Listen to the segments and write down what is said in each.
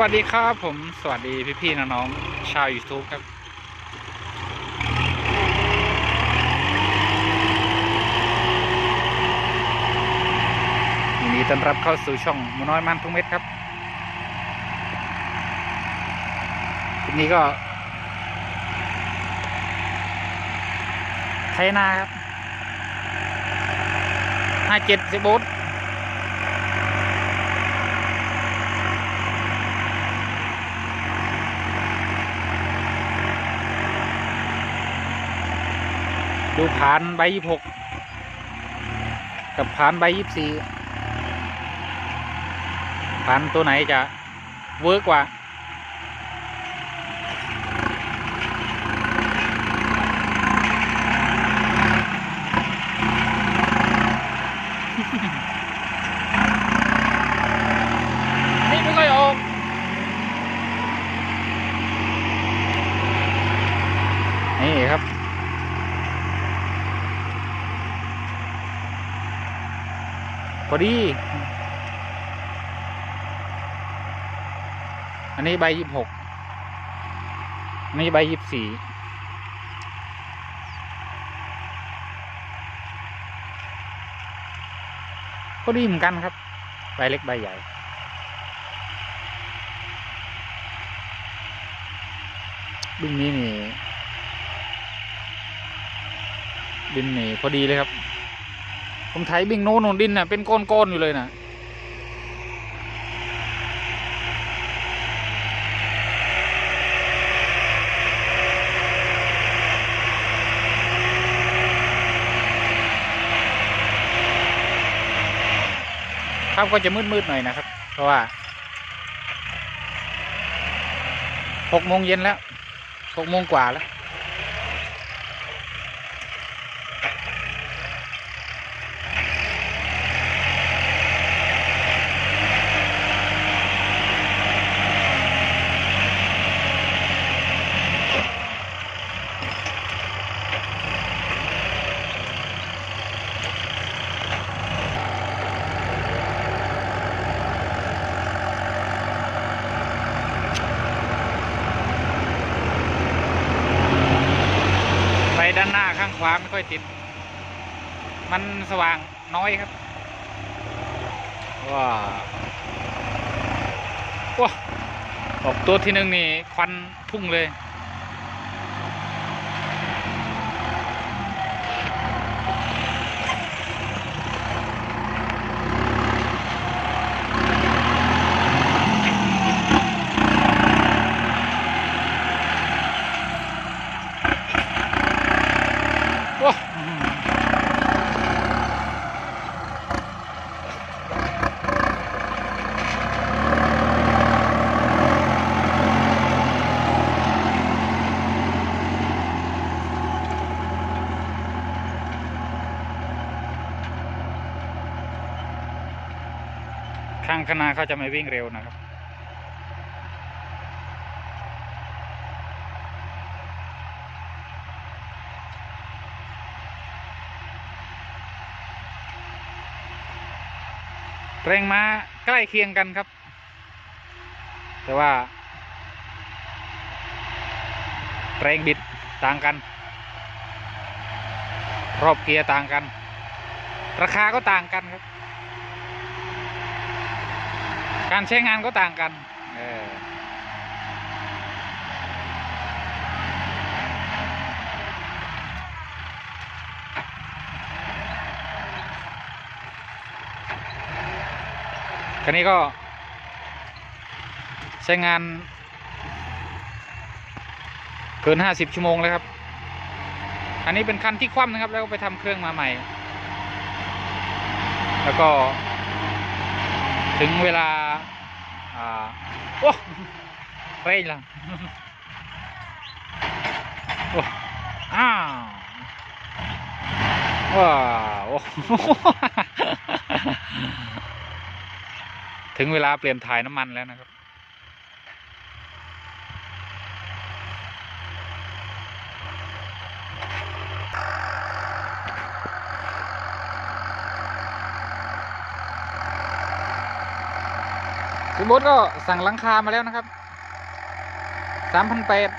วัสดีครับผมสวัสดีพี่ๆน้องๆชาว YouTube ครับ ยินดีต้อนรับเข้าสู่ช่องมน้อยมันทุกเม็ดครับทีนี้ก็ ไทยนาครับห้าเจ็ดสิบโบ ดูผานใบยี่หกกับผานใบยี่สี่ผานตัวไหนจะเวิร์กกว่า นี่ไม่ค่อยออกนี่ครับ พอดี อันนี้ใบยี่บหกอันนี้ใบยี่สี่ก็ดีเหมือนกันครับ ใบเล็กใบใหญ่ บินนี้นี่ บินนี่พอดีเลยครับ ผมไถบิ่งโน้นดินน่ะเป็นก้อนๆอยู่เลยน่ะครับก็จะมืดๆหน่อยนะครับ เพราะว่าหกโมงเย็นแล้วหกโมงกว่าแล้ว ไฟด้านหน้าข้างขวาไม่ ค่อยติด มันสว่างน้อยครับว้าว้าออกตัวที่หนึ่งนี่ควันพุ่งเลย ข้างคณะเขาจะไม่วิ่งเร็วนะครับแรงม้าใกล้เคียงกันครับ แต่ว่าแรงบิดต่างกัน รอบเกียร์ต่างกัน ราคาก็ต่างกันครับ การใช้งานก็ต่างกัน เออคันนี้ก็ใช้งานเกินห้าสิบชั่วโมงเลยครับ อันนี้เป็นคันที่คว่ำนะครับ แล้วก็ไปทำเครื่องมาใหม่ แล้วก็ถึงเวลา อ่าโอ้เร่งละโอ้อ้าวว้าวถึงเวลาเปลี่ยนถ่ายน้ำมันแล้วนะครับ พี่มดก็สั่งหลังคามาแล้วนะครับสามพันแปด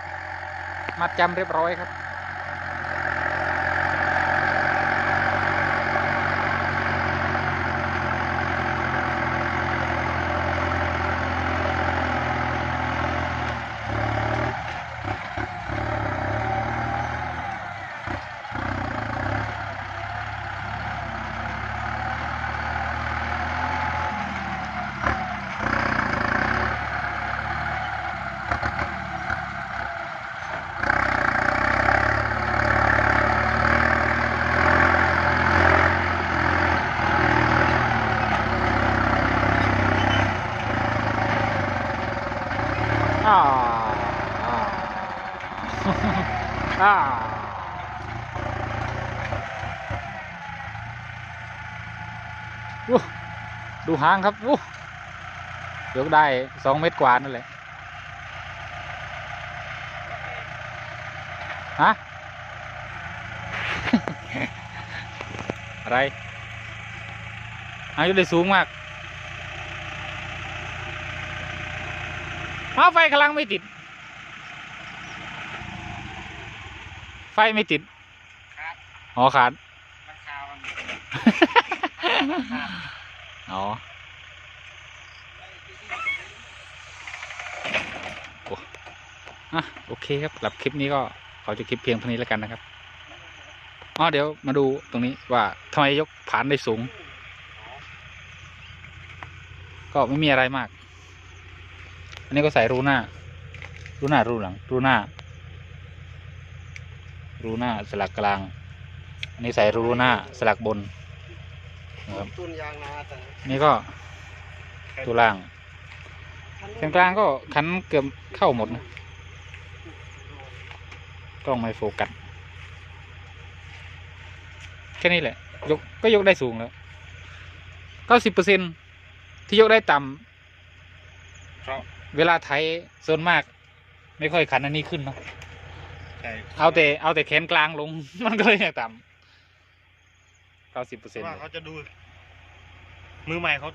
มัดจำเรียบร้อยครับ อ่าอ่า อ่าอู้ ดูหางครับอู้ยกได้สองเมตรกว่านั่นแหละฮะอะไรหางยกได้สูงมากเอาไฟกำลังไม่ติด ไฟไม่ติดครับอ๋อขาดราคามัน อ๋อโอ้อะโอเคครับสำหรับคลิปนี้ก็ขอจบคลิปเพียงเท่านี้แล้วกันนะครับอ๋อเดี๋ยวมาดูตรงนี้ว่าทำไมยกผานได้สูง ก็ไม่มีอะไรมาก อันนี้ก็ใส่รูหน้า รูหน้ารูหลัง รูหน้า รูหน้าสลักกลาง อันนี้ใส่รูหน้าสลักบน นะครับตุนยางนาแต่นี่ก็ตัวล่างตรงกลางก็คันเกือบเข้าหมดนะกล้องไม่โฟกัสแค่นี้แหละ ยกก็ยกได้สูงแล้วเก้าสิบเปอร์เซ็นที่ยกได้ต่ำเพราะเวลาไถส่วนมาก ไม่ค่อยขันอันนี้ขึ้นเนาะใช่เอาแต่เอาแต่แขนกลางลง มันก็เลยต่ำเก้าสิบเปอร์เพเซ็นราะต์ว่าเขาจะดู มือใหม่เขา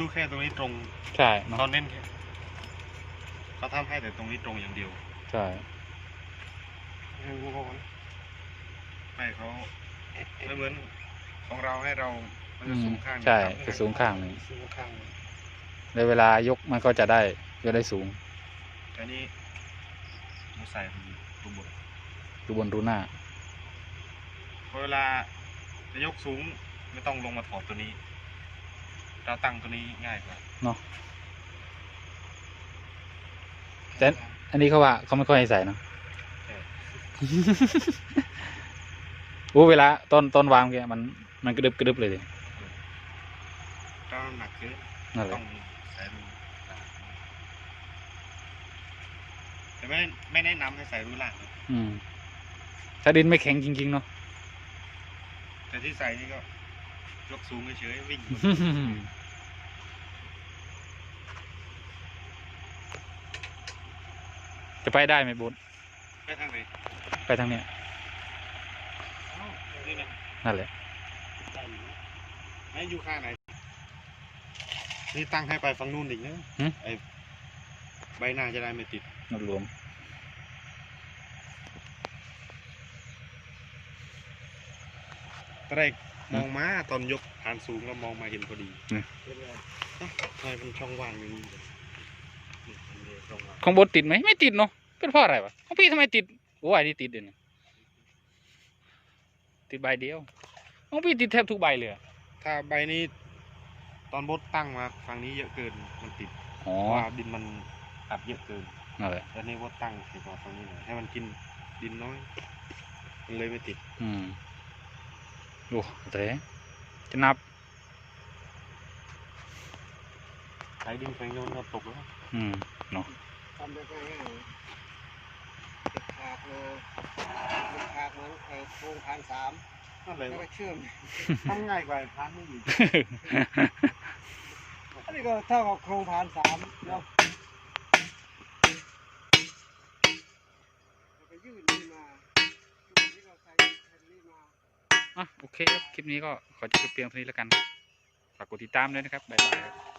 ดูแค่ตรงนี้ตรงใช่เนาะตอนเน้นแค่เขาทำให้แต่ตรงนี้ตรงอย่างเดียวใช่ไม่เขาไม่เหมือนของเราให้เรา มันอืจะมสูงข้างใช่ครับจะสูงข้างหนึ่งสูงข้าง ในเวลายกมันก็จะได้ยกได้สูงแต่นี่มาใส่ตัวบนดูบนรูหน้า พอเวลา จะยกสูงไม่ต้องลงมาถอดตัวนี้ เราตั้งตัวนี้ง่ายกว่าเนาะแต่อันนี้เขาว่าเขาไม่ค่อยให้ใส่เนอะใช่โอ้เวลาตอนตอนวางเนี่ยมันมันกระดึบกระดึบเลยดิก็หนักเกินนั่นแหต้ละองใส่รูแต่ไม่ไม่แนะนำให้ใส่รูล่างนะอืมถ้าดินไม่แข็งจริงๆเนาะ แต่ที่ใส่นี่ก็ยกสูงเฉยๆวิ่ง จะไปได้ไหมบุญไปทางไหนไปทางเนี้ยอ้าวนี่นะนั่นแหละให้อยู่ข้างไหน นี่ตั้งให้ไปฝั่งนู้นอีกนะหึ ไอใบหน้าจะได้ไม่ติดนัดรวม ตอนแรกมองมาตอนยกฐานสูงแล้วมองมาเห็นพอดีอืมเอ้าทำไมมันช่องว่างอย่างนี้เนี่มันมีช่องว่างของบนติดไหมไม่ติดเนาะเป็นเพราะอะไรวะของพี่ทำไมติดโอ้ยนี่ติดเดี๋ยวนี้ติดใบเดียวของพี่ติดแทบทุกใบเลยอะถ้าใบนี้ตอนบดตั้งมาฝั่งนี้เยอะเกินมันติดอ๋อเพราะว่าดินมันอัดเยอะเกินนั่นแหละแล้วนี่บดตั้งเฉพาะฝั่งนี้หน่อยให้มันกินดินน้อยมันเลยไม่ติดอืม โอ้แต่จะนับใช้ดินแฝงโยนก็ตกแล้วอืมเนาะทำได้ง่ายๆติดฉากมาติดฉากเหมือนไอ้โครงพันสามนั่นเลยแล้วก็เชื่อมทำง่ายกว่าพานนี่อีกอันนี้ก็เท่ากับโครงพันสามเนาะแล้วก็ยื่นนี่มายื่นนี่ก็ใส่แผ่นนี้มา อะโอเค คลิปนี้ก็ขอจบเพียงเท่านี้แล้วกัน ฝากกดติดตามด้วยนะครับ บ๊ายบาย